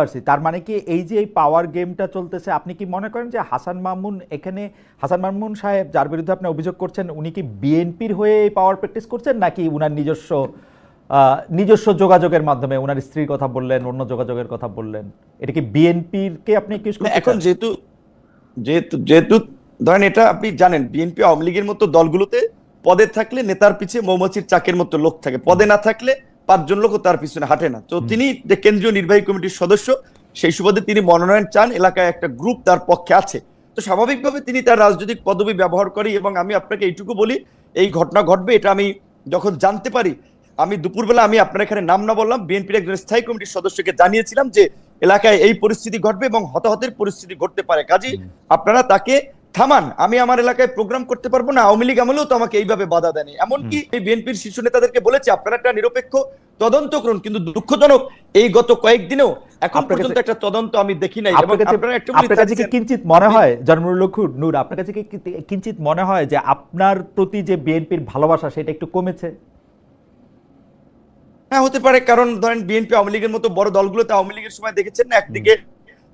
পারছি। তার মানে কি এই যে এই পাওয়ার গেমটা চলতেছে আপনি কি মনে করেন যে হাসান মামুন এখানে হাসান মামুন সাহেব যার বিরুদ্ধে আপনি অভিযোগ করছেন উনি কি বিএনপির হয়ে এই পাওয়ার প্র্যাকটিস করছেন নাকি উনার নিজস্ব নিজস্ব যোগাযোগের মাধ্যমে ওনার স্ত্রীর কথা বললেন অন্য যোগাযোগের কথা বললেন? এটা কি বিএনপির কে আপনি এখন যেহেতু যেহেতু যেহেতু ধরেন এটা আপনি জানেন বিএনপি আওয়ামী লীগের মতো দলগুলোতে পদে থাকলে নেতার পিছিয়ে মৌমাছির চাকের মতো লোক থাকে পদে না থাকলে পাঁচজন লোকও তার পিছনে হাঁটে না। তো তিনি যে কেন্দ্রীয় নির্বাহী কমিটির সদস্য সেই সুবাদে তিনি মনোনয়ন চান এলাকায় একটা গ্রুপ তার পক্ষে আছে। তো স্বাভাবিকভাবে তিনি তার রাজনৈতিক পদবি ব্যবহার করে এবং আমি আপনাকে এইটুকু বলি এই ঘটনা ঘটবে এটা আমি যখন জানতে পারি আমি দুপুরবেলা আমি আপনার এখানে নাম না বললাম বিএনপির একজন স্থায়ী কমিটির সদস্যকে জানিয়েছিলাম যে এলাকায় এই পরিস্থিতি ঘটবে এবং হতাহতের পরিস্থিতি ঘটতে পারে। কাজী আপনারা তাকে থামান আমি আমার এলাকায় প্রোগ্রাম করতে পারব না আওয়ামী লীগ আমলেও তো আমাকে এইভাবে বাধা দেয়নি এমনকি এই বিএনপির শীর্ষ নেতাদেরকে বলেছে আপনারা একটা নিরপেক্ষ তদন্ত করুন কিন্তু দুঃখজনক এই গত কয়েকদিনেও এখন পর্যন্ত একটা তদন্ত আমি দেখি নাই আপনার কাছে কি কিঞ্চিত মনে হয় জন্মুল লক্ষুর নূর আপনার কাছে কি- কিঞ্চিত মনে হয় যে আপনার প্রতি যে বিএনপির ভালোবাসা সেটা একটু কমেছে? হ্যাঁ হতে পারে কারণ ধরেন বিএনপি আওয়ামী লীগের মতো বড় দলগুলোতে আওয়ামী লীগের সময় দেখেছেন না একদিকে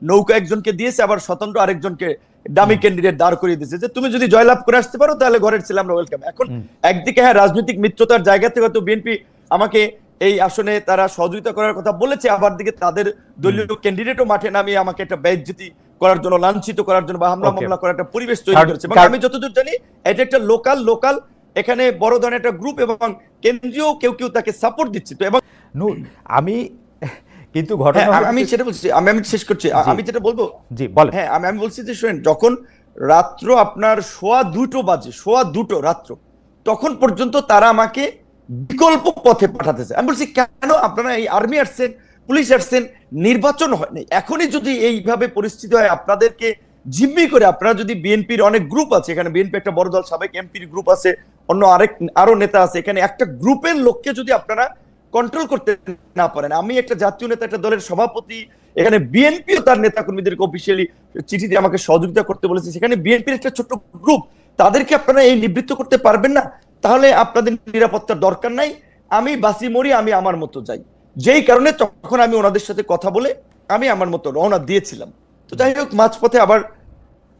নৌকা একজনকে দিয়েছে আবার স্বতন্ত্র আরেকজনকে ডামি ক্যান্ডিডেট দাঁড় করিয়ে দিয়েছে যে তুমি যদি জয়লাভ করে আসতে পারো তাহলে ঘরের ছিলাম আমরা ওয়েলকাম এখন একদিকে হ্যাঁ রাজনৈতিক মিত্রতার জায়গা থেকে হয়তো বিএনপি আমাকে এই আসনে তারা সহযোগিতা করার কথা বলেছে আবার দিকে তাদের দলীয় ক্যান্ডিডেটও মাঠে নামিয়ে আমাকে একটা ব্যয়জ্যোতি করার জন্য লাঞ্ছিত করার জন্য বা হামলা. মামলা করার একটা পরিবেশ তৈরি করেছে। এবং আমি যতদূর জানি এটা একটা লোকাল লোকাল এখানে বড় ধরনের একটা গ্রুপ এবং কেন্দ্রীয় কেউ কেউ তাকে সাপোর্ট দিচ্ছে। তো এবং আমি কিন্তু হ্যাঁ ঘটনা আমি- আমি সেটা বলছি আমি আমি শেষ করছি। আমি যেটা বলব জি বলেন। হ্যাঁ আমি আমি বলছি যে শুনেন যখন রাত্র আপনার সোয়া দুটো বাজে সোয়া দুটো রাত্র তখন পর্যন্ত তারা আমাকে বিকল্প পথে পাঠাতেছে আমি বলছি কেন আপনারা এই আর্মি আসছেন পুলিশ আসছেন নির্বাচন হয়নি এখনই যদি এইভাবে পরিস্থিতি হয় আপনাদেরকে জিম্মি করে আপনারা যদি বিএনপির অনেক গ্রুপ আছে এখানে বিএনপি একটা বড় দল সাবেক এমপির গ্রুপ আছে অন্য আরেক আরও নেতা আছে এখানে একটা গ্রুপের লোককে যদি আপনারা কন্ট্রোল করতে না পারেন। আমি একটা জাতীয় নেতা, একটা দলের সভাপতি, এখানে বিএনপিও তার নেতা কর্মীদেরকে অফিসিয়ালি চিঠি দিয়ে আমাকে সহযোগিতা করতে বলেছে। সেখানে বিএনপির একটা ছোট্ট গ্রুপ তাদেরকে আপনারা এই নিবৃত্ত করতে পারবেন না? তাহলে আপনাদের নিরাপত্তার দরকার নাই। আমি বাসি মরি, আমি আমার মতো যাই। যেই কারণে তখন আমি ওনাদের সাথে কথা বলে আমি আমার মতো রওনা দিয়েছিলাম। তো যাই হোক, মাঝপথে আবার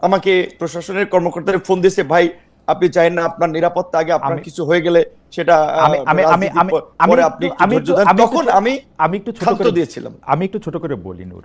আমাকে প্রশাসনের কর্মকর্তারা ফোন দিয়েছে, ভাই আপনি চাইেন না আপনার নিরাপত্তা আগে আপনার কিছু হয়ে গেলে সেটা আমি আমি আমি আমি আমি আমি। আমি আমি আমি একটু ছোট করে দিয়েছিলাম আমি একটু ছোট করে বলি নূর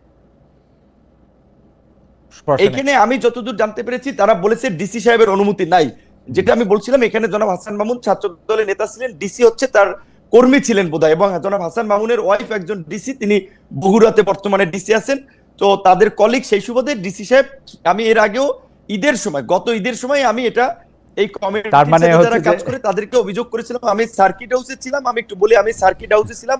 এখানে আমি যতদূর জানতে পেরেছি তারা বলেছে ডিসি সাহেবের অনুমতি নাই। যেটা আমি বলছিলাম এখানে জনাব হাসান মামুন ছাত্র দলের নেতা ছিলেন ডিসি হচ্ছে তার কর্মী ছিলেন বোধহয় এবং জনাব হাসান মামুনের ওয়াইফ একজন ডিসি তিনি বগুড়াতে বর্তমানে ডিসি আছেন। তো তাদের কলিগ সেই সুবাদে ডিসি সাহেব আমি এর আগেও ঈদের সময় গত ঈদের সময় আমি এটা এই কমিটির তার মানে যারা কাজ করে তাদেরকে অভিযোগ করেছিলাম আমি সার্কিট হাউসে ছিলাম আমি একটু বলি আমি সার্কিট হাউসে ছিলাম।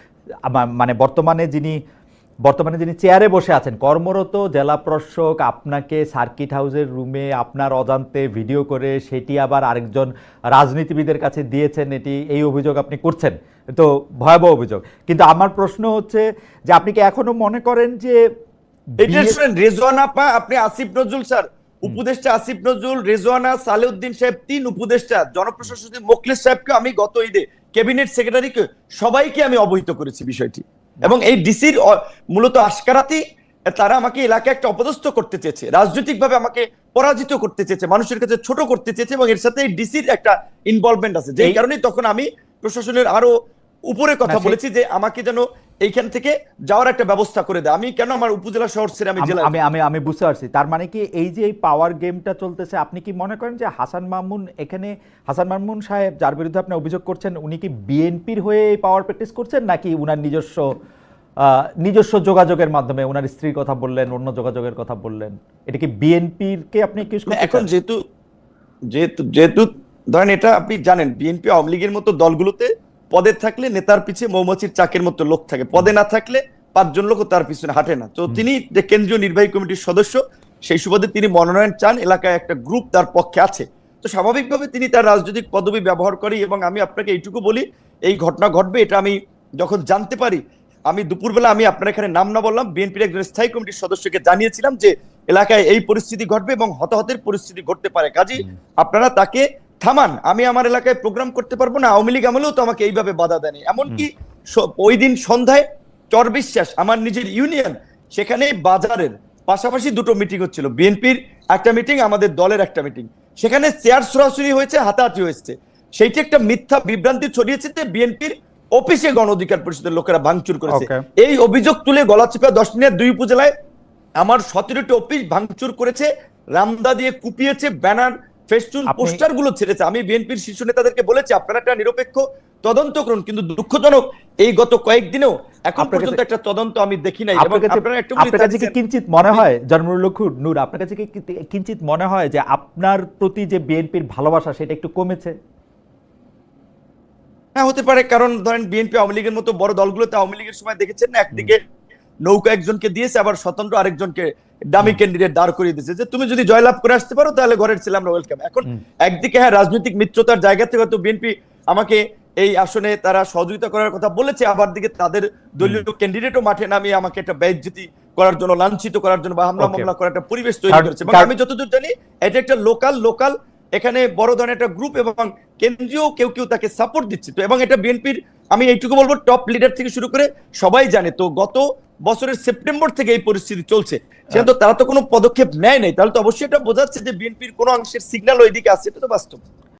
মানে বর্তমানে যিনি বর্তমানে যিনি চেয়ারে বসে আছেন কর্মরত জেলা প্রশাসক আপনাকে সার্কিট হাউসের রুমে আপনার অজান্তে ভিডিও করে সেটি আবার আরেকজন রাজনীতিবিদের কাছে দিয়েছেন এটি এই অভিযোগ আপনি করছেন। তো ভয়াবহ অভিযোগ। কিন্তু আমার প্রশ্ন হচ্ছে যে আপনি কি এখনও মনে করেন যে শুনেন আপনি আসিফ নজরুল স্যার। উপদেষ্টা আসিফ নজরুল রেজওয়ানা সালেউদ্দিন সাহেব তিন উপদেষ্টা। জনপ্রশাসক মোখলেস সাহেবকে আমি গত ঈদে ক্যাবিনেট সেক্রেটারিকে সবাইকে আমি অবহিত করেছি বিষয়টি। এবং এই ডিসির মূলত আশকারাতি তারা আমাকে এলাকায় একটা অপদস্থ করতে চেয়েছে রাজনৈতিকভাবে আমাকে পরাজিত করতে চেয়েছে মানুষের কাছে ছোট করতে চেয়েছে এবং এর সাথে ডিসির একটা ইনভলভমেন্ট আছে। যেই কারণে তখন আমি প্রশাসনের আরও উপরে কথা বলেছি যে আমাকে যেন এইখান থেকে যাওয়ার একটা ব্যবস্থা করে দেয়। আমি কেন আমার উপজেলা শহর ছেড়ে আমি জেলা আমি আমি আমি বুঝতে পারছি। তার মানে কি এই যে এই পাওয়ার গেমটা চলতেছে আপনি কি মনে করেন যে হাসান মামুন এখানে হাসান মামুন সাহেব যার বিরুদ্ধে আপনি অভিযোগ করছেন উনি কি বিএনপির হয়ে এই পাওয়ার প্র্যাকটিস করছেন নাকি উনার নিজস্ব নিজস্ব যোগাযোগের মাধ্যমে উনার স্ত্রীর কথা বললেন অন্য যোগাযোগের কথা বললেন? এটা কি বিএনপির কে আপনি এখন যেহেতু যেহেতু যেহেতু ধরেন এটা আপনি জানেন বিএনপি আওয়ামী লীগের মতো দলগুলোতে পদে থাকলে নেতার পিছে মৌমাছির চাকের মতো লোক থাকে। পদে না থাকলে পাঁচজন লোক তার পিছনে হাঁটে না। তো তিনি যে কেন্দ্রীয় নির্বাহী কমিটির সদস্য সেই সুবাদে তিনি মনোনয়ন চান এলাকায় একটা গ্রুপ তার পক্ষে আছে। তো স্বাভাবিকভাবে তিনি তার রাজনৈতিক পদবি ব্যবহার করে এবং আমি আপনাকে এইটুকু বলি এই ঘটনা ঘটবে এটা আমি যখন জানতে পারি আমি দুপুরবেলা আমি আপনার এখানে নাম না বললাম বিএনপির একজন স্থায়ী কমিটির সদস্যকে জানিয়েছিলাম যে এলাকায় এই পরিস্থিতি ঘটবে এবং হতাহতের পরিস্থিতি ঘটতে পারে। কাজেই আপনারা তাকে থামান আমি আমার এলাকায় প্রোগ্রাম করতে পারব না আওয়ামী লীগ আমলেও তো আমাকে এইভাবে বাধা দেয়নি। এমনকি ওই দিন সন্ধ্যায় চর বিশ্বাস আমার নিজের ইউনিয়ন সেখানে বাজারের পাশাপাশি দুটো মিটিং হচ্ছিল। বিএনপির একটা মিটিং আমাদের দলের একটা মিটিং সেখানে চেয়ার সরাসরি হয়েছে হাতাহাতি হয়েছে। সেইটি একটা মিথ্যা বিভ্রান্তি ছড়িয়েছে যে বিএনপির অফিসে গণ অধিকার পরিষদের লোকেরা ভাঙচুর করেছে। এই অভিযোগ তুলে গলাচিপা দশ মিনিট দুই উপজেলায় আমার সতেরোটি অফিস ভাঙচুর করেছে রামদা দিয়ে কুপিয়েছে ব্যানার ফেস্টুন পোস্টারগুলো ছেড়েছে। আমি বিএনপির শীর্ষ নেতাদেরকে বলেছি আপনারা একটা নিরপেক্ষ তদন্ত করুন কিন্তু দুঃখজনক এই গত কয়েকদিনেও এখন পর্যন্ত একটা তদন্ত আমি দেখি নাই। এবং আপনার কাছে কি কিঞ্চিত মনে হয় জন্মুল নূর আপনার কাছে কি কি- কিঞ্চিত মনে হয় যে আপনার প্রতি যে বিএনপির ভালোবাসা সেটা একটু কমেছে? হ্যাঁ হতে পারে কারণ ধরেন বিএনপি আওয়ামী লীগের মতো বড় দলগুলোতে আওয়ামী লীগের সময় দেখেছেন না একদিকে নৌকা একজনকে দিয়েছে আবার স্বতন্ত্র আরেকজনকে দামি ক্যান্ডিডেট দাঁড় করিয়ে দিয়েছে। যে তুমি যদি জয়লাভ করে আসতে পারো তাহলে ঘরের ছেলে আমরা ওয়েলকাম এখন একদিকে হ্যাঁ রাজনৈতিক মিত্রতার জায়গা থেকে হয়তো বিএনপি আমাকে এই আসনে তারা সহযোগিতা করার কথা বলেছে আবার দিকে তাদের দলীয় ক্যান্ডিডেটও মাঠে নামিয়ে আমাকে একটা ব্যয়জ্যোতি করার জন্য লাঞ্ছিত করার জন্য বা হামলা. মামলা করার একটা পরিবেশ তৈরি করেছে। এবং আমি যতদূর জানি এটা একটা লোকাল লোকাল এখানে বড় ধরনের একটা গ্রুপ এবং কেন্দ্রীয় কেউ কেউ তাকে সাপোর্ট দিচ্ছে। তো এবং এটা বিএনপির আমি এইটুকু বলব টপ লিডার থেকে শুরু করে সবাই জানে তো গত বছরের সেপ্টেম্বর থেকে এই পরিস্থিতি চলছে। সেটা তো তারা তো কোনো পদক্ষেপ নেয় নাই। তাহলে তো অবশ্যই এটা বোঝাচ্ছে যে বিএনপির কোনো অংশের সিগন্যাল ওইদিকে আছে এটা তো বাস্তব।